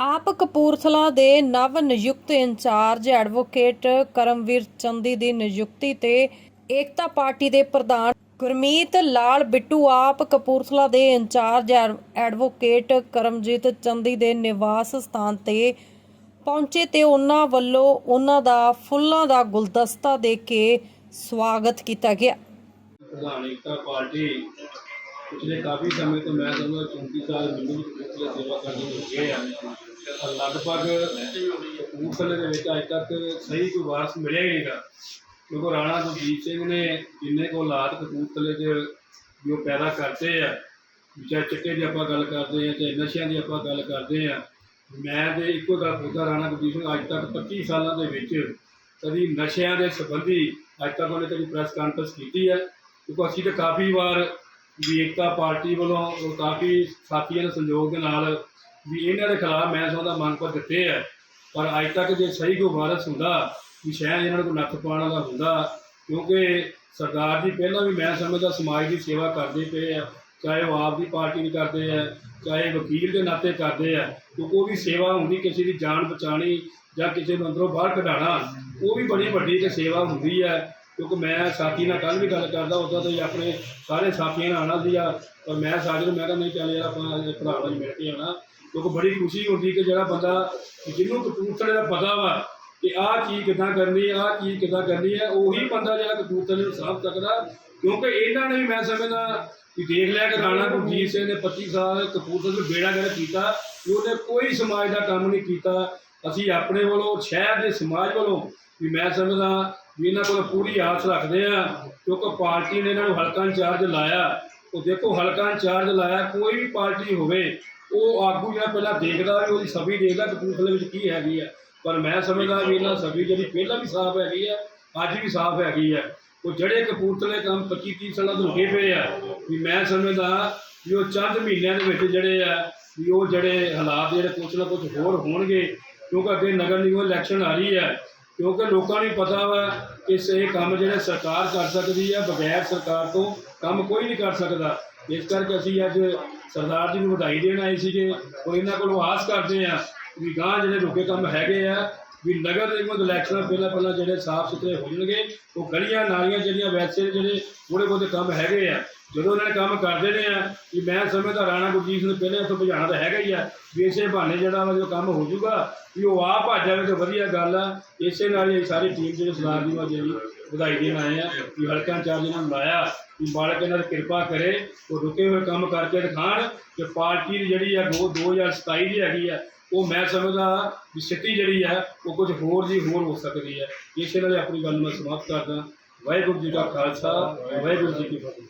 ਆਪ ਕਪੂਰਥਲਾ ਦੇ ਨਵ ਨਿਯੁਕਤ ਇੰਚਾਰਜ ਐਡਵੋਕੇਟ ਕਰਮਵੀਰ ਚੰਦੀ ਦੀ ਨਿਯੁਕਤੀ ਤੇ ਏਕਤਾ ਪਾਰਟੀ ਦੇ ਪ੍ਰਧਾਨ ਗੁਰਮੀਤ ਲਾਲ ਬਿੱਟੂ ਆਪ ਕਪੂਰਥਲਾ ਦੇ incharge ad- advocate Karamjit Chandi ਦੇ ਨਿਵਾਸ ਸਥਾਨ ਤੇ ਪਹੁੰਚੇ ਤੇ ਉਹਨਾਂ ਵੱਲੋਂ ਉਹਨਾਂ ਦਾ ਫੁੱਲਾਂ ਦਾ ਗੁਲਦਸਤਾ ਦੇ ਕੇ ਸਵਾਗਤ ਕੀਤਾ ਗਿਆ। ਪ੍ਰਧਾਨ ਏਕਤਾ ਪਾਰਟੀ ਪਿਛਲੇ ਕਾਫੀ ਸਮੇਂ ਤੋਂ ਮੈਂ ਸਮਝਦਾ 34 ਸਾਲ ਮੈਨੂੰ ਕਪੂਰਥਲੇ ਸੇਵਾ ਕਰਨ ਲੱਗੇ ਆ। ਲਗਭਗ ਕਪੂਰਥਲੇ ਦੇ ਵਿੱਚ ਅੱਜ ਤੱਕ ਸਹੀ ਕੋਈ ਵਾਰਸ ਮਿਲਿਆ ਹੀ ਨਹੀਂਗਾ। ਕਿਉਂਕਿ ਰਾਣਾ ਗੁਰਜੀਤ ਸਿੰਘ ਨੇ ਜਿੰਨੇ ਕੋ ਔਲਾਦ ਕਪੂਰਥਲੇ 'ਚ ਜੋ ਪੈਦਾ ਕਰਤੇ ਆ, ਚਾਹੇ ਚਿੱਟੇ ਦੀ ਆਪਾਂ ਗੱਲ ਕਰਦੇ ਆ, ਚਾਹੇ ਨਸ਼ਿਆਂ ਦੀ ਆਪਾਂ ਗੱਲ ਕਰਦੇ ਆ, ਮੈਂ ਤੇ ਇੱਕੋ ਗੱਲ ਪੁੱਛਦਾ ਰਾਣਾ ਗੁਰਜੀਤ ਸਿੰਘ, ਅੱਜ ਤੱਕ 25 ਸਾਲਾਂ ਦੇ ਵਿੱਚ ਕਦੀ ਨਸ਼ਿਆਂ ਦੇ ਸੰਬੰਧੀ ਅੱਜ ਤੱਕ ਉਹਨੇ ਕਦੀ ਪ੍ਰੈਸ ਕਾਨਫਰੰਸ ਕੀਤੀ ਹੈ ਕਿਉਂਕਿ ਅਸੀਂ ਤਾਂ ਕਾਫੀ ਵਾਰ ਵੀ ਏਕਤਾ ਪਾਰਟੀ ਵੱਲੋਂ ਕਾਫੀ ਸਾਥੀਆਂ ਦੇ ਸਹਿਯੋਗ ਦੇ ਨਾਲ ਵੀ ਇਹਨਾਂ ਦੇ ਖਿਲਾਫ ਮੈਂ ਸਮਝਦਾ ਮੰਗ ਪੱਤਰ ਦਿੱਤੇ ਆ। ਪਰ ਅੱਜ ਤੱਕ ਜੇ ਸਹੀ ਕੋਈ ਵਾਰਸ ਹੁੰਦਾ, ਵੀ ਸ਼ਾਇਦ ਇਹਨਾਂ ਨੂੰ ਨੱਥ ਪਾਉਣ ਵਾਲਾ ਹੁੰਦਾ, ਕਿਉਂਕਿ ਸਰਕਾਰ ਦੀ ਪਹਿਲਾਂ ਵੀ ਮੈਂ ਸਮਝਦਾ ਸਮਾਜ ਦੀ ਸੇਵਾ ਕਰਦੇ ਪਏ ਆ, ਚਾਹੇ ਉਹ ਆਪ ਦੀ ਪਾਰਟੀ ਦੀ ਕਰਦੇ ਆ, ਚਾਹੇ ਵਕੀਲ ਦੇ ਨਾਤੇ ਕਰਦੇ ਆ, ਕਿਉਂਕਿ ਉਹ ਵੀ ਸੇਵਾ ਹੁੰਦੀ ਕਿਸੇ ਦੀ ਜਾਨ ਬਚਾਣੀ ਜਾਂ ਕਿਸੇ ਨੂੰ ਅੰਦਰੋਂ ਬਾਹਰ ਕਢਾਉਣਾ, ਉਹ ਵੀ ਬੜੀ ਵੱਡੀ ਇੱਕ ਸੇਵਾ ਹੁੰਦੀ ਹੈ ਕਿਉਂਕਿ ਮੈਂ ਸਾਥੀ ਨਾਲ ਕੱਲ ਵੀ ਗੱਲ ਕਰਦਾ ਉਦੋਂ ਤਾਂ ਆਪਣੇ ਸਾਰੇ ਸਾਥੀਆਂ ਨਾਲ ਆਉਣਾ ਸੀਗਾ ਪਰ ਮੈਂ ਸਾਜਰ ਮੈਂ ਕਿਹਾ ਨਹੀਂ ਚੱਲ ਯਾਰ ਆਪਣਾ ਇਹ ਭਰਾ ਨਾਲ ਮਿਲ ਕੇ ਆਉਣਾ। ਕਿਉਂਕਿ ਬੜੀ ਖੁਸ਼ੀ ਹੁੰਦੀ ਕਿ ਜਿਹੜਾ ਬੰਦਾ ਜਿਹਨੂੰ ਕਪੂਰਥਲੇ ਦਾ ਪਤਾ ਵਾ ਕਿ ਆਹ ਚੀਜ਼ ਕਿੱਦਾਂ ਕਰਨੀ ਆਹ ਚੀਜ਼ ਕਿੱਦਾਂ ਕਰਨੀ ਹੈ ਉਹੀ ਬੰਦਾ ਜਿਹੜਾ ਕਪੂਰਥਲੇ ਨੂੰ ਸਾਂਭ ਸਕਦਾ। ਕਿਉਂਕਿ ਇਹਨਾਂ ਨੇ ਵੀ ਮੈਂ ਸਮਝਦਾ ਕਿ ਦੇਖ ਲਿਆ ਕਿ ਰਾਣਾ ਗੁਰਜੀਤ ਸਿੰਘ ਨੇ 25 ਸਾਲ ਕਪੂਰਥਲੇ ਨੂੰ ਬੇੜਾ ਗਰ ਕੀਤਾ ਉਹਨੇ ਕੋਈ ਸਮਾਜ ਦਾ ਕੰਮ ਨਹੀਂ ਕੀਤਾ। ਅਸੀਂ ਆਪਣੇ ਵੱਲੋਂ, ਸ਼ਹਿਰ ਦੇ ਸਮਾਜ ਵੱਲੋਂ ਵੀ ਮੈਂ ਸਮਝਦਾ ਵੀ ਇਹਨਾਂ ਕੋਲ ਪੂਰੀ ਆਸ ਰੱਖਦੇ ਆ ਕਿਉਂਕਿ ਪਾਰਟੀ ਨੇ ਇਹਨਾਂ ਨੂੰ ਹਲਕਾ ਇੰਚਾਰਜ ਲਾਇਆ। ਉਹ ਦੇਖੋ ਹਲਕਾ ਇੰਚਾਰਜ ਲਾਇਆ, ਕੋਈ ਵੀ ਪਾਰਟੀ ਹੋਵੇ, ਉਹ ਆਗੂ ਜਿਹੜਾ ਪਹਿਲਾਂ ਦੇਖਦਾ ਵੀ ਉਹਦੀ ਸਭੀ ਦੇਖਦਾ ਕਪੂਰਥਲੇ ਵਿੱਚ ਕੀ ਹੈਗੀ ਆ। ਪਰ ਮੈਂ ਸਮਝਦਾ ਵੀ ਇਹਨਾਂ ਸਭੀ ਜਿਹੜੀ ਪਹਿਲਾਂ ਵੀ ਸਾਫ਼ ਹੈਗੀ ਆ, ਅੱਜ ਵੀ ਸਾਫ਼ ਹੈਗੀ ਆ। ਉਹ ਜਿਹੜੇ ਕਪੂਰਥਲੇ ਕੰਮ 25 30 ਸਾਲਾਂ ਤੋਂ ਰੁਕੇ ਪਏ ਆ, ਵੀ ਮੈਂ ਸਮਝਦਾ ਵੀ ਉਹ ਚੰਦ ਮਹੀਨਿਆਂ ਦੇ ਵਿੱਚ ਜਿਹੜੇ ਆ, ਵੀ ਉਹ ਜਿਹੜੇ ਹਾਲਾਤ ਜਿਹੜੇ ਕੁਛ ਨਾ ਕੁਛ ਹੋਰ ਹੋਣਗੇ, ਕਿਉਂਕਿ ਅੱਗੇ ਨਗਰ ਨਿਗਮ ਇਲੈਕਸ਼ਨ ਆ ਰਹੀ ਹੈ ਕਿਉਂਕਿ ਲੋਕਾਂ ਨੂੰ ਪਤਾ ਵਾ ਕਿ ਇਸ ਇਹ ਕੰਮ ਜਿਹੜੇ ਸਰਕਾਰ ਕਰ ਸਕਦੀ ਹੈ ਬਗੈਰ ਸਰਕਾਰ ਤੋਂ ਕੰਮ ਕੋਈ ਨਹੀਂ ਕਰ ਸਕਦਾ। ਇਸ ਕਰਕੇ ਅਸੀਂ ਅੱਜ ਸਰਦਾਰ ਜੀ ਨੂੰ ਵਧਾਈ ਦੇਣ ਆਏ ਸੀਗੇ। ਔਰ ਇਹਨਾਂ ਕੋਲੋਂ ਆਸ ਕਰਦੇ ਆ ਵੀ ਗਾਂ ਜਿਹੜੇ ਰੁਕੇ ਕੰਮ ਹੈਗੇ ਆ, ਵੀ ਨਗਰ ਨਿਗਮ ਇਲੈਕਸ਼ਨਾਂ ਪਹਿਲਾਂ ਪਹਿਲਾਂ ਜਿਹੜੇ ਸਾਫ਼ ਸੁਥਰੇ ਹੋ ਜਾਣਗੇ ਉਹ ਗਲੀਆਂ, ਨਾਲੀਆਂ ਜਿਹੜੀਆਂ ਵੈਸੇ ਜਿਹੜੇ ਥੋੜੇ ਬਹੁਤੇ ਕੰਮ ਹੈਗੇ ਆ ਜਦੋਂ ਇਹਨਾਂ ਨੇ ਕੰਮ ਕਰਦੇ ਦੇਣੇ ਆ ਵੀ ਮੈਂ ਸਮਝਦਾ ਰਾਣਾ ਗੁਰਜੀਤ ਸਿੰਘ ਨੂੰ ਪਹਿਲੇ ਇੱਥੋਂ ਭਜਾਣਾ ਤਾਂ ਹੈਗਾ ਹੀ ਆ, ਵੀ ਇਸੇ ਬਹਾਨੇ ਜਿਹੜਾ ਵਾ ਜੋ ਕੰਮ ਹੋ ਜਾਊਗਾ, ਵੀ ਉਹ ਆਪ ਭੱਜ ਜਾਵੇ ਤਾਂ ਵਧੀਆ ਗੱਲ ਆ। ਇਸੇ ਨਾਲ ਹੀ ਸਾਰੀ ਟੀਮ ਜਿਹੜੇ ਸਰਦਾਰ ਜੀ ਨੂੰ ਜਿਹੜੀ ਵਧਾਈ ਦੇਣ ਆਏ ਆ, ਵੀ ਹਲਕਾ ਇੰਚਾਰਜ ਇਹਨਾਂ ਨੂੰ ਲਾਇਆ ਵੀ ਮਾਲਕ ਇਹਨਾਂ ਦੀ ਕਿਰਪਾ ਕਰੇ, ਉਹ ਰੁਕੇ ਹੋਏ ਕੰਮ ਕਰਕੇ ਦਿਖਾਣ ਕਿ ਪਾਰਟੀ ਦੀ ਜਿਹੜੀ ਆ ਦੋ 2027 ਦੀ ਹੈਗੀ ਆ, ਉਹ ਮੈਂ ਸਮਝਦਾ ਵੀ ਸਿੱਟੀ ਜਿਹੜੀ ਹੈ ਉਹ ਕੁਝ ਹੋਰ ਦੀ ਹੋਰ ਹੋ ਸਕਦੀ ਹੈ ਇਸੇ ਨਾਲ ਹੀ ਆਪਣੀ ਗੱਲ ਮੈਂ ਸਮਾਪਤ ਕਰਦਾ। ਵਾਹਿਗੁਰੂ ਜੀ ਕਾ ਖਾਲਸਾ, ਵਾਹਿਗੁਰੂ ਜੀ ਕੀ ਫਤਿਹ।